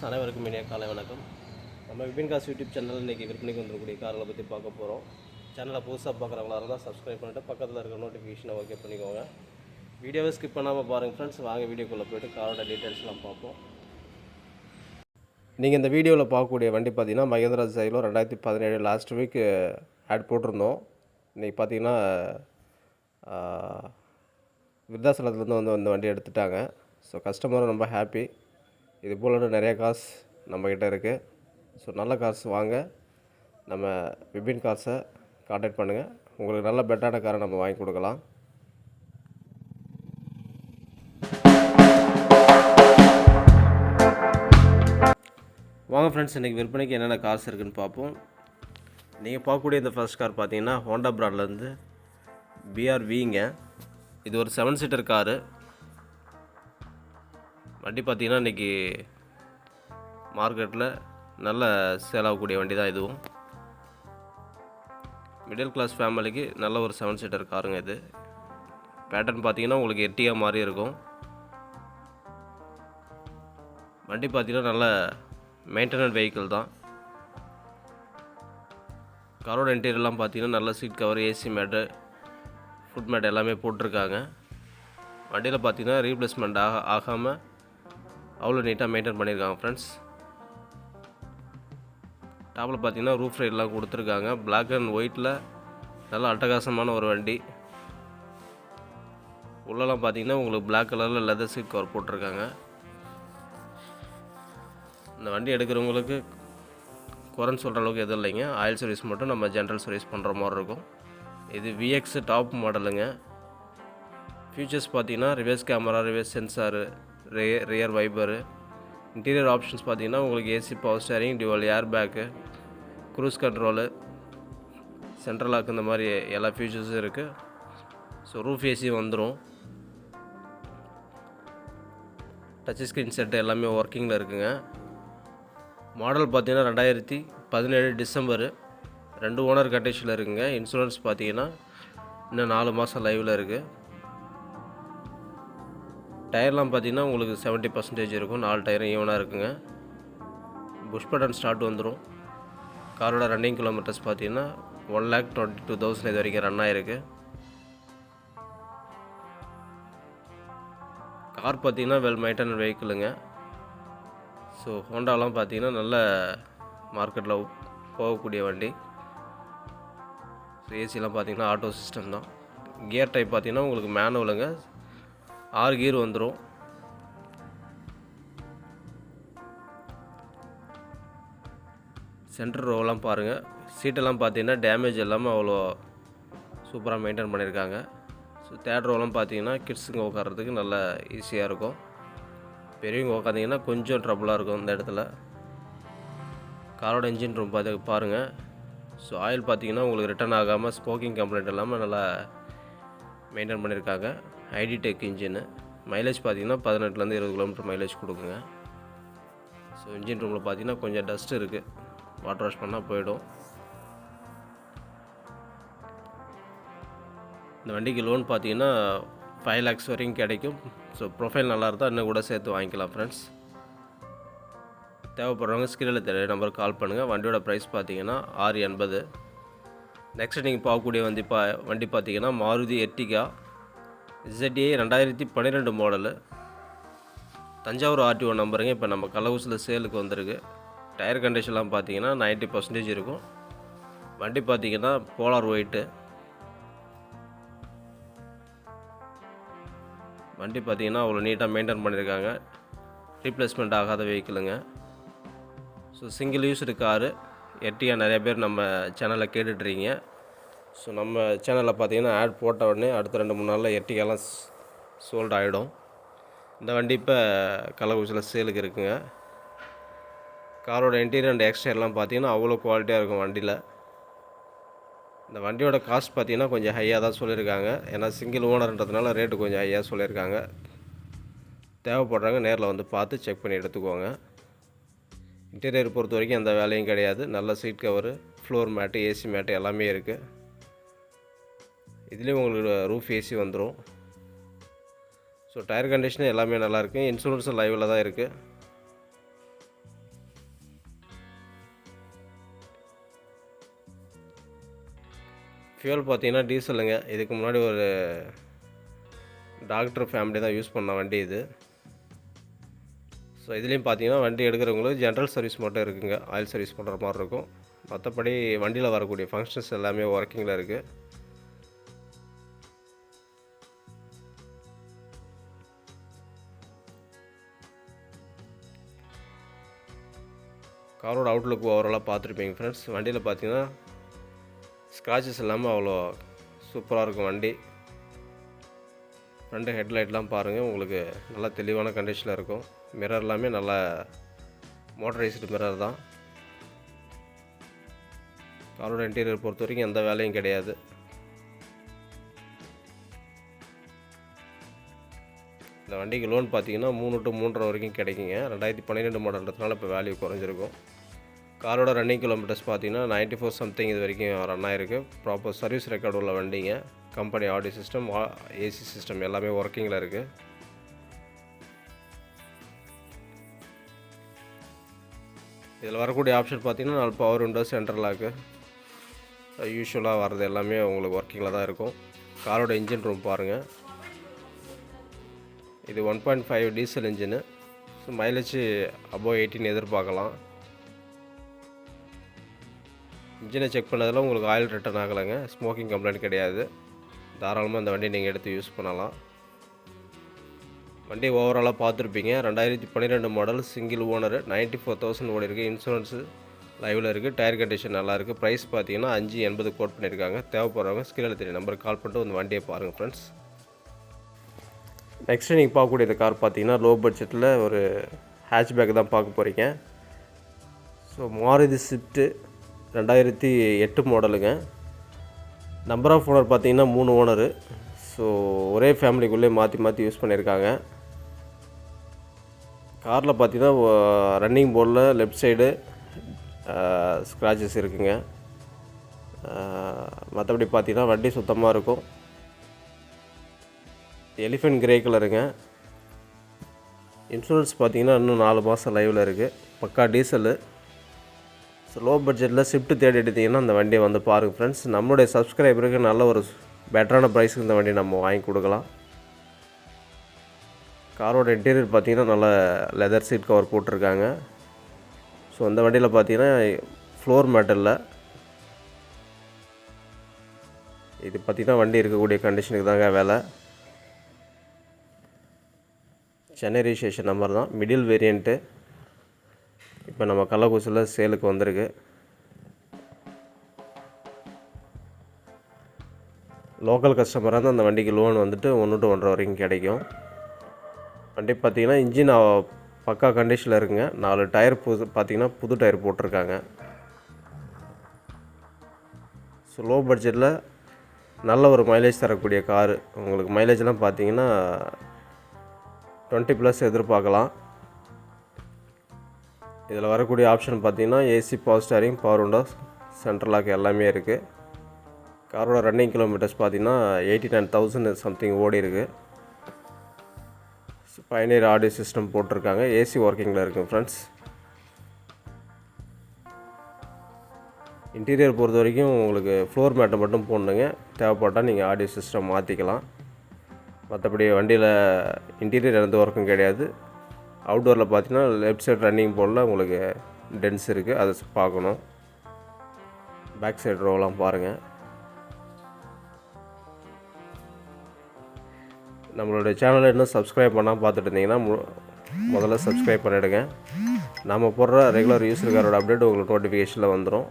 அனைவருக்கும் இனிய காலை வணக்கம். நம்ம விபின்காஸ் யூடியூப் சேனல் இன்றைக்கி விற்பனைக்கு வந்துருக்கூடிய கார்களை பற்றி பார்க்க போகிறோம் சேனலை புதுசாக பார்க்குறவங்களா இருந்தால் சப்ஸ்கிரைப் பண்ணிவிட்டு பக்கத்தில் இருக்கிற நோட்டிஃபிகேஷனை ஓகே பண்ணிக்கோங்க. வீடியோவை ஸ்கிப் பண்ணாமல் பாருங்கள் ஃப்ரெண்ட்ஸ் வாங்க வீடியோக்குள்ளே போய்ட்டு காரோட டீட்டெயில்ஸ்லாம் பார்ப்போம். நீங்கள் இந்த வீடியோவில் பார்க்கக்கூடிய வண்டி பார்த்தீங்கன்னா மகேந்திரா சைலோ ரெண்டாயிரத்தி பதினேழு லாஸ்ட் வீக் ஆட் போட்டிருந்தோம். இன்றைக்கி பார்த்தீங்கன்னா ஆஹ், விருத்தாசலத்துலேருந்து வந்து அந்த வண்டி எடுத்துட்டாங்க. ஸோ கஸ்டமரும் ரொம்ப ஹாப்பி இது போல் நிறையா நிறைய காசு நம்மக்கிட்ட இருக்குது ஸோ நல்ல காசு வாங்க. நம்ம விபின் கார்ஸை காண்டாக்ட் பண்ணுங்கள் உங்களுக்கு நல்ல பெட்டரான காரை நம்ம வாங்கி கொடுக்கலாம். வாங்க ஃப்ரெண்ட்ஸ் இன்றைக்கி விற்பனைக்கு என்னென்ன கார்ஸ் இருக்குன்னு பார்ப்போம். நீங்கள் பார்க்கக்கூடிய இந்த ஃபர்ஸ்ட் கார் பார்த்தீங்கன்னா ஹோண்டா பிராண்ட்லேருந்து பிஆர்விங்க இது ஒரு செவன் சீட்டர் காரு வண்டி பார்த்தீங்கன்னா இன்றைக்கி மார்க்கெட்டில் நல்ல சேலாகக்கூடிய வண்டி தான் இதுவும். மிடில் கிளாஸ் ஃபேமிலிக்கு நல்ல ஒரு செவன் சீட்டர் காருங்க இது. பேட்டர்ன் பார்த்தீங்கன்னா உங்களுக்கு எட்டியாக மாதிரி இருக்கும். வண்டி பார்த்தீங்கன்னா நல்ல மெயின்டெனன்ட் வெஹிக்கிள் தான். காரோட இன்டீரியர்லாம் பார்த்தீங்கன்னா நல்ல seat cover AC mat foot mat எல்லாமே போட்டிருக்காங்க. வண்டியில் பார்த்தீங்கன்னா ரீப்ளேஸ்மெண்ட் ஆக ஆகாமல் அவ்வளோ நீட்டாக மெயின்டைன் பண்ணியிருக்காங்க ஃப்ரெண்ட்ஸ் டாப்பில் பார்த்தீங்கன்னா ரூஃப் ரைட்லாம் கொடுத்துருக்காங்க. பிளாக் அண்ட் ஒயிட்டில் நல்லா அட்டகாசமான ஒரு வண்டி. உள்ளெல்லாம் பார்த்தீங்கன்னா உங்களுக்கு பிளாக் கலரில் லெதர் சீட் கவர் போட்டிருக்காங்க. இந்த வண்டி எடுக்கிறவங்களுக்கு குறைன்னு சொல்கிற அளவுக்கு எதுவும் இல்லைங்க. ஆயில் சர்வீஸ் மட்டும் நம்ம ஜென்ரல் சர்வீஸ் பண்ணுற மாதிரி இருக்கும். இது விஎக்ஸ் டாப் மாடலுங்க ஃபியூச்சர்ஸ் பார்த்தீங்கன்னா ரிவர்ஸ் கேமரா ரிவர்ஸ் சென்சாரு ரே ரியர் வைபரு இன்டீரியர் ஆப்ஷன்ஸ் பார்த்தீங்கன்னா உங்களுக்கு AC power steering dual airbag cruise control central lock இந்த மாதிரி எல்லா ஃபீச்சர்ஸும் இருக்குது ஸோ ரூஃப் ஏசி வந்துடும் டச் ஸ்க்ரீன் செட்டு எல்லாமே ஒர்க்கிங்கில் இருக்குங்க. மாடல் பார்த்தீங்கன்னா ரெண்டாயிரத்தி பதினேழு டிசம்பரு. ரெண்டு ஓனர் கண்டிஷனில் இருக்குங்க. இன்சூரன்ஸ் பார்த்தீங்கன்னா இன்னும் நாலு மாதம் லைவில் இருக்குது டயர்லாம் பார்த்தீங்கன்னா உங்களுக்கு 70% பர்சன்டேஜ் இருக்கும். நாலு டயரும் ஈவனாக இருக்குங்க. புஷ் பட்டன் ஸ்டார்ட் வந்துடும் காரோட ரன்னிங் கிலோமீட்டர்ஸ் பார்த்தீங்கன்னா one lakh twenty two thousand இது வரைக்கும் ரன் ஆகிருக்கு கார் பார்த்தீங்கன்னா வெல் மெயின்டைன் வெஹிக்கிளுங்க ஸோ ஹோண்டாலாம் பார்த்தீங்கன்னா நல்ல மார்க்கெட்டில் போகக்கூடிய வண்டி. ஸோ ஏசிலாம் பார்த்தீங்கன்னா ஆட்டோ சிஸ்டம் தான். கியர் டைப் பார்த்தீங்கன்னா உங்களுக்கு மேனுவலுங்க ஆறு கீர் வந்துடும் சென்டர் ரோவெல்லாம் பாருங்கள் சீட்டெல்லாம் பார்த்தீங்கன்னா டேமேஜ் இல்லாமல் அவ்வளோ சூப்பராக மெயின்டைன் பண்ணியிருக்காங்க ஸோ தேர்ட் ரோவெல்லாம் பார்த்தீங்கன்னா கிட்ஸுங்க உட்காரத்துக்கு நல்லா ஈஸியாக இருக்கும். பெரியவங்க உட்காந்திங்கன்னா கொஞ்சம் ட்ரபுளாக இருக்கும் இந்த இடத்துல. காரோட இன்ஜின் ரூம் பார்த்து பாருங்கள் ஸோ ஆயில் பார்த்தீங்கன்னா உங்களுக்கு ரிட்டர்ன் ஆகாமல் ஸ்போக்கிங் கம்ப்ளைண்ட் இல்லாமல் நல்லா மெயின்டைன் பண்ணியிருக்காங்க. ID tech engine. மைலேஜ் பார்த்தீங்கன்னா பதினெட்டுலேருந்து இருபது கிலோமீட்டர் மைலேஜ் கொடுக்குங்க. ஸோ இன்ஜின் ரூமில் பார்த்தீங்கன்னா கொஞ்சம் டஸ்ட் இருக்குது வாட்டர் வாஷ் பண்ணால் போயிடும். இந்த வண்டிக்கு லோன் பார்த்தீங்கன்னா ஃபைவ் லேக்ஸ் வரைக்கும் கிடைக்கும். ஸோ ப்ரொஃபைல் நல்லா இருந்தால் இன்னும் கூட சேர்த்து வாங்கிக்கலாம் ஃப்ரெண்ட்ஸ் தேவைப்படுறவங்க ஸ்கிரீனில் தெரிய நம்பருக்கு கால் பண்ணுங்கள் வண்டியோட ப்ரைஸ் பார்த்தீங்கன்னா ஆறு எண்பது. நெக்ஸ்ட் நீங்கள் பார்க்கக்கூடிய வண்டி பா வண்டி பார்த்தீங்கன்னா மாருதி எர்டிகா இசட்ஏ ரெண்டாயிரத்தி பன்னிரெண்டு மாடலு தஞ்சாவூர் ஆர்டிஓ நம்பருங்க. இப்போ நம்ம கள்ளக்குறிச்சியில் சேலுக்கு வந்திருக்கு. டயர் கண்டிஷன்லாம் பார்த்தீங்கன்னா 90% பர்சன்டேஜ் இருக்கும். வண்டி பார்த்தீங்கன்னா போலார் ஒயிட்டு வண்டி பார்த்தீங்கன்னா அவ்வளோ நீட்டாக மெயின்டைன் பண்ணியிருக்காங்க. ரீப்ளேஸ்மெண்ட் ஆகாத வெஹிக்கிளுங்க ஸோ சிங்கிள் யூஸ்டு காரு எட்டியாக நிறைய பேர் நம்ம சேனலில் கேட்டுட்ருக்கீங்க ஸோ நம்ம சேனலில் பார்த்தீங்கன்னா ஆட் போட்ட உடனே அடுத்த ரெண்டு மூணு நாளில் எட்டிகாலாம் சோல்ட் ஆகிடும் இந்த வண்டி இப்போ கள்ளக்குறிச்சியில் சேலுக்கு இருக்குங்க. காரோட இன்டீரியர் அண்ட் எக்ஸ்டீரியர்லாம் பார்த்தீங்கன்னா அவ்வளோ குவாலிட்டியாக இருக்கும் வண்டியில். இந்த வண்டியோட காஸ்ட் பார்த்தீங்கன்னா கொஞ்சம் ஹையாக தான் சொல்லியிருக்காங்க. ஏன்னா சிங்கிள் ஓனர்ன்றதுனால ரேட்டு கொஞ்சம் ஹையாக சொல்லியிருக்காங்க. தேவைப்படுறாங்க நேரில் வந்து பார்த்து செக் பண்ணி எடுத்துக்கோங்க. இன்டீரியர் பொறுத்த வரைக்கும் எந்த வேலையும் கிடையாது. நல்ல seat cover floor mat AC mat எல்லாமே இருக்குது இதுலேயும் உங்களுக்கு ரூஃப் ஏசி வந்துடும் ஸோ டயர் கண்டிஷன் எல்லாமே நல்லாயிருக்கு இன்சூரன்ஸும் லைவில் தான் இருக்குது ஃபியூல் பார்த்தீங்கன்னா டீசலுங்க இதுக்கு முன்னாடி ஒரு டாக்டர் ஃபேமிலி தான் யூஸ் பண்ண வண்டி இது. ஸோ இதுலேயும் பார்த்தீங்கன்னா வண்டி எடுக்கிறவங்களுக்கு ஜென்ரல் சர்வீஸ் மட்டும் இருக்குங்க. ஆயில் சர்வீஸ் பண்ணுற மாதிரி இருக்கும். மற்றபடி வண்டியில் வரக்கூடிய ஃபங்க்ஷன்ஸ் எல்லாமே ஒர்க்கிங்கில் இருக்குது காரோட அவுட்லுக் ஓவராலாக பார்த்துருப்பீங்க ஃப்ரெண்ட்ஸ் வண்டியில் பார்த்தீங்கன்னா ஸ்க்ராச்சஸ் இல்லாமல் அவ்வளோ சூப்பராக இருக்கும் வண்டி. ரெண்டு ஹெட்லைட்லாம் பாருங்கள் உங்களுக்கு நல்லா தெளிவான கண்டிஷனில் இருக்கும். மிரர் எல்லாமே நல்லா மோட்டரைஸ்டு மிரர் தான். காரோட இன்டீரியர் பொறுத்த வரைக்கும் எந்த வேலையும் கிடையாது. இந்த வண்டிக்கு லோன் பார்த்தீங்கன்னா மூணு டு மூன்றரை வரைக்கும் கிடைக்குங்க. ரெண்டாயிரத்தி பன்னிரெண்டு மாடல்ன்றதுனால இப்போ வேல்யூ குறைஞ்சிருக்கும். காரோட ரன்னிங் கிலோமீட்டர்ஸ் பார்த்தீங்கன்னா நைன்ட்டி ஃபோர் சம்திங் இது வரைக்கும் ரன் ஆகிருக்கு ப்ராப்பர் சர்வீஸ் ரெக்கார்டு உள்ள வண்டிங்க. Company audio system AC system எல்லாமே ஒர்க்கிங்கில் இருக்குது இதில் வரக்கூடிய ஆப்ஷன் பார்த்தீங்கன்னா நாலு பவர் விண்டோ சென்ட்ரல் லாக்கு யூஸ்வலாக வர்றது எல்லாமே உங்களுக்கு ஒர்க்கிங்கில் தான் இருக்கும். காரோட இன்ஜின் ரூம் பாருங்கள் இது one point five diesel engine so mileage above eighteen எதிர்பார்க்கலாம். இன்ஜினை செக் பண்ணதில் உங்களுக்கு ஆயில் ரிட்டர்ன் ஆகலைங்க. ஸ்மோக்கிங் கம்ப்ளைண்ட் கிடையாது. தாராளமாக இந்த வண்டியை நீங்கள் எடுத்து யூஸ் பண்ணலாம். வண்டி ஓவராலாக பார்த்துருப்பீங்க. ரெண்டாயிரத்தி பன்னிரெண்டு model single owner ninety four thousand ஓடி இருக்குது இன்சூரன்ஸு லைவில் இருக்குது டயர் கண்டிஷன் நல்லாயிருக்கு ப்ரைஸ் பார்த்தீங்கன்னா அஞ்சு எண்பது கோட் பண்ணியிருக்காங்க. தேவைப்படுறவங்க ஸ்கிரீனில் தெரிய நம்பருக்கு கால் பண்ணிட்டு வந்து வண்டியை பாருங்கள் ஃப்ரெண்ட்ஸ் நெக்ஸ்ட்டு நீங்கள் பார்க்கக்கூடிய இந்த கார் பார்த்தீங்கன்னா லோ பட்ஜெட்டில் ஒரு ஹேட்ச்பேக் தான் பார்க்க போகிறீங்க ஸோ மாருதி ஸ்விஃப்ட்டு ரெண்டாயிரத்தி எட்டு மாடலுங்க நம்பர் ஆஃப் ஓனர் பார்த்தீங்கன்னா மூணு ஓனரு ஸோ ஒரே ஃபேமிலிக்குள்ளே மாற்றி மாற்றி யூஸ் பண்ணியிருக்காங்க. காரில் பார்த்தீங்கன்னா ரன்னிங் போர்டில் லெஃப்ட் சைடு ஸ்க்ராச்சஸ் இருக்குங்க. மற்றபடி பார்த்தீங்கன்னா வண்டி சுத்தமாக இருக்கும். எலிஃபென்ட் கிரே கலருங்க இன்சூரன்ஸ் பார்த்தீங்கன்னா இன்னும் நாலு மாதம் லைவில் இருக்குது பக்கா டீசலு ஸோ லோ பட்ஜெட்டில் ஷிஃப்ட் தேடி எடுத்தீங்கன்னா அந்த வண்டியை வந்து பாருங்கள் ஃப்ரெண்ட்ஸ் நம்மளுடைய சப்ஸ்கிரைபருக்கு நல்ல ஒரு பெட்டரான ப்ரைஸுக்கு இந்த வண்டியை நம்ம வாங்கி கொடுக்கலாம். காரோட இன்டீரியர் பார்த்தீங்கன்னா நல்ல லெதர் சீட் கவர் போட்டிருக்காங்க. ஸோ அந்த வண்டியில் பார்த்தீங்கன்னா ஃப்ளோர் மேட்டரில் இது பார்த்திங்கன்னா வண்டி இருக்கக்கூடிய கண்டிஷனுக்கு தாங்க வேலை. சென்னை ரிஜிஸ்ட்ரேஷன் நம்பர் தான். மிடில் வேரியண்ட்டு இப்போ நம்ம கள்ளக்குறிச்சியில் சேலுக்கு வந்திருக்கு. லோக்கல் கஸ்டமராக இருந்தால் அந்த வண்டிக்கு லோன் வந்துட்டு ஒன்று டு ஒன்றரை வரைக்கும் கிடைக்கும். வண்டி பார்த்திங்கன்னா இன்ஜின் பக்கா கண்டிஷனில் இருக்குங்க. நாலு டயர் புது பார்த்திங்கன்னா புது டயர் போட்டிருக்காங்க. ஸோ லோ பட்ஜெட்டில் நல்ல ஒரு மைலேஜ் தரக்கூடிய காரு. உங்களுக்கு மைலேஜ்லாம் பார்த்தீங்கன்னா டுவெண்ட்டி ப்ளஸ் எதிர்பார்க்கலாம். இதில் வரக்கூடிய ஆப்ஷன் பார்த்திங்கன்னா AC power steering power window central lock எல்லாமே இருக்குது காரோட ரன்னிங் கிலோமீட்டர்ஸ் பார்த்தீங்கன்னா எயிட்டி நைன் தௌசண்ட் சம்திங் ஓடி இருக்குது பயனியர் ஆடியோ சிஸ்டம் போட்டிருக்காங்க. ஏசி ஒர்க்கிங்கில் இருக்குது ஃப்ரெண்ட்ஸ் இன்டீரியர் பொறுத்த வரைக்கும் உங்களுக்கு ஃப்ளோர் மேட்டை மட்டும் போடணுங்க. தேவைப்பட்டால் நீங்கள் ஆடியோ சிஸ்டம் மாற்றிக்கலாம் மற்றபடி வண்டியில் இன்டீரியர் எந்த ஒர்க்கும் கிடையாது. அவுட்டோரில் பார்த்தீங்கன்னா லெஃப்ட் சைடு ரன்னிங் போர்டில் உங்களுக்கு டென்ஸ் இருக்குது அதை பார்க்கணும். பேக் சைடு ரோலாம் பாருங்கள் நம்மளுடைய சேனலை இன்னும் சப்ஸ்கிரைப் பண்ணால் பார்த்துட்டு இருந்தீங்கன்னா மு- முதல்ல சப்ஸ்கிரைப் பண்ணிவிடுங்க நம்ம போடுற ரெகுலர் யூஸர் காரோட அப்டேட் உங்களுக்கு நோட்டிஃபிகேஷனில் வந்துடும்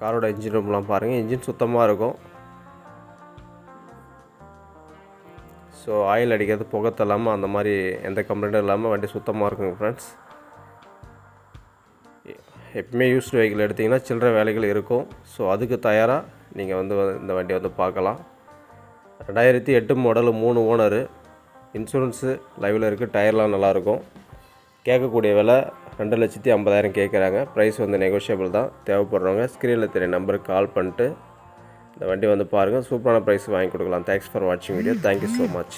காரோட இன்ஜின் ரூம்லாம் பாருங்கள் இன்ஜின் சுத்தமாக இருக்கும். ஸோ ஆயில் அடிக்கிறது புகை அந்த மாதிரி எந்த கம்ப்ளைண்ட்டும் இல்லாமல் வண்டி சுத்தமாக இருக்குங்க ஃப்ரெண்ட்ஸ் எப்பவுமே யூஸ்டு வெஹிக்கிள் எடுத்திங்கன்னா சில்லற வேலைகள் இருக்கும். ஸோ அதுக்கு தயாராக நீங்கள் வந்து இந்த வண்டியை வந்து பார்க்கலாம். ரெண்டாயிரத்தி எட்டு மாடலு மூணு ஓனரு இன்சூரன்ஸு லைவில் இருக்குது டயர்லாம் நல்லாயிருக்கும். கேட்கக்கூடிய விலை ரெண்டு லட்சத்தி ஐம்பதாயிரம் கேட்குறாங்க. ப்ரைஸ் வந்து நெகோஷியபிள் தான். தேவைப்படுறவங்க ஸ்க்ரீனில் தெரிய நம்பருக்கு கால் பண்ணிட்டு இந்த வண்டி வந்து பாருங்கள் சூப்பரான ப்ரைஸ் வாங்கி கொடுக்கலாம். தேங்க்ஸ் ஃபார் வாட்சிங் video thank you so much